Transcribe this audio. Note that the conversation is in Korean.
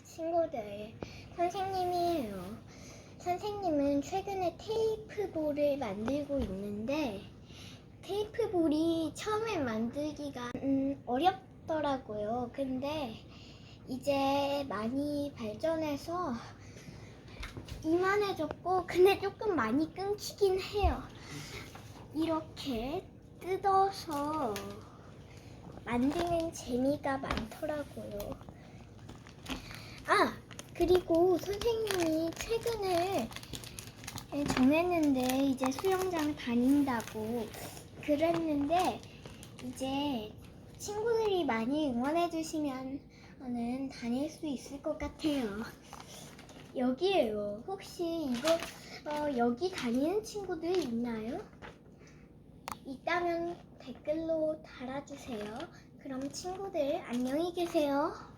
친구들. 선생님이에요. 선생님은 최근에 테이프볼을 만들고 있는데 테이프볼이 처음에 만들기가 음, 어렵더라고요. 근데 이제 많이 발전해서 이만해졌고 근데 조금 많이 끊기긴 해요. 이렇게 뜯어서 만드는 재미가 많더라고요. 아, 그리고 선생님이 최근에 정했는데 이제 수영장 다닌다고 그랬는데 이제 친구들이 많이 응원해 주시면 은 다닐 수 있을 것 같아요. 여기에요. 혹시 이거 어, 여기 다니는 친구들 있나요? 있다면 댓글로 달아주세요. 그럼 친구들 안녕히 계세요.